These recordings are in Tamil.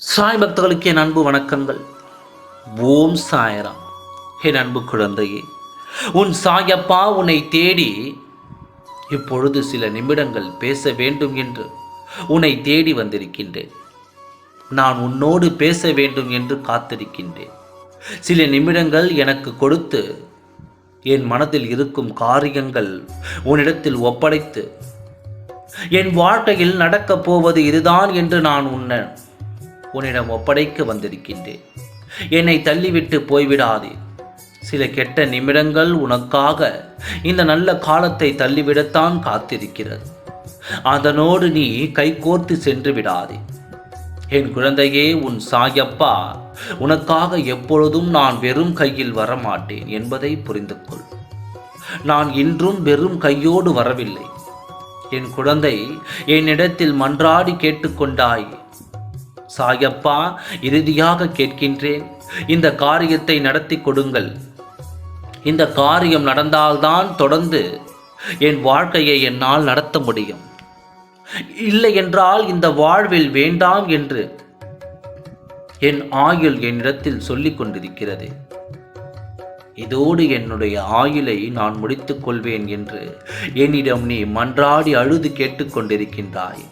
சாய் பக்தர்களுக்கு என் அன்பு வணக்கங்கள். ஓம் சாயராம். என் அன்பு குழந்தையே உன் சாயப்பா உன்னை தேடி இப்பொழுது சில நிமிடங்கள் பேச வேண்டும் என்று உன்னை தேடி வந்திருக்கின்றேன். நான் உன்னோடு பேச வேண்டும் என்று காத்திருக்கின்றேன். சில நிமிடங்கள் எனக்கு கொடுத்து என் மனதில் இருக்கும் காரியங்கள் உன்னிடத்தில் ஒப்படைத்து என் வாழ்க்கையில் நடக்கப் போவது இதுதான் என்று நான் உன்னை உன்னிடம் ஒப்படைக்க வந்திருக்கின்றேன். என்னை தள்ளிவிட்டு போய்விடாதே. சில கெட்ட நிமிடங்கள் உனக்காக இந்த நல்ல காலத்தை தள்ளிவிடத்தான் காத்திருக்கிறது. அதனோடு நீ கைகோர்த்து சென்று விடாதே. என் குழந்தையே உன் சாயப்பா உனக்காக எப்பொழுதும் நான் வெறும் கையில் வரமாட்டேன் என்பதை புரிந்து கொள் நான் இன்றும் வெறும் கையோடு வரவில்லை. என் குழந்தை என்னிடத்தில் மன்றாடி கேட்டுக்கொண்டாய். சாயப்பா இறுதியாக கேட்கின்றேன் இந்த காரியத்தை நடத்தி கொடுங்கள். இந்த காரியம் நடந்தால்தான் தொடர்ந்து என் வாழ்க்கையை என்னால் நடத்த முடியும். இல்லை என்றால் இந்த வாழ்வில் வேண்டாம் என்று என் ஆயுள் என்னிடத்தில் சொல்லிக் கொண்டிருக்கிறது. இதோடு என்னுடைய ஆயுளை நான் முடித்துக் கொள்வேன் என்று என்னிடம் நீ மன்றாடி அழுது கேட்டுக்கொண்டிருக்கின்றாய்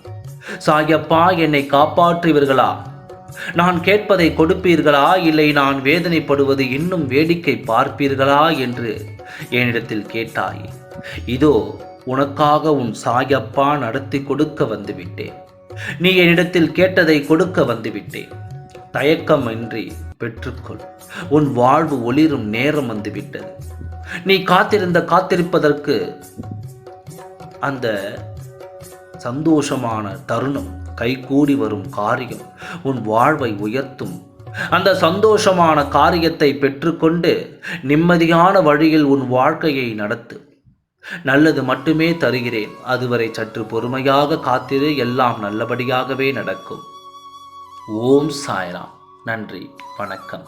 சாயப்பா என்னை காப்பாற்றுவீர்களா? நான் கேட்பதை கொடுப்பீர்களா? இல்லை நான் வேதனைப்படுவது இன்னும் வேடிக்கை பார்ப்பீர்களா? என்று என்னிடத்தில் கேட்டாய். இதோ உனக்காக உன் சாயப்பா நடத்தி கொடுக்க வந்துவிட்டேன். நீ என்னிடத்தில் கேட்டதை கொடுக்க வந்துவிட்டேன். தயக்கமின்றி பெற்றுக்கொள். உன் வாழ்வு ஒளிரும் நேரம் வந்துவிட்டது. நீ காத்திருந்த காத்திருப்பதற்கு அந்த சந்தோஷமான தருணம் கைகூடி வரும் காரியம் உன் வாழ்வை உயர்த்தும். அந்த சந்தோஷமான காரியத்தை பெற்றுக்கொண்டு நிம்மதியான வழியில் உன் வாழ்க்கையை நடத்து. நல்லது மட்டுமே தருகிறேன். அதுவரை சற்று பொறுமையாக காத்திரு. எல்லாம் நல்லபடியாகவே நடக்கும். ஓம் சாய்ராம். நன்றி. வணக்கம்.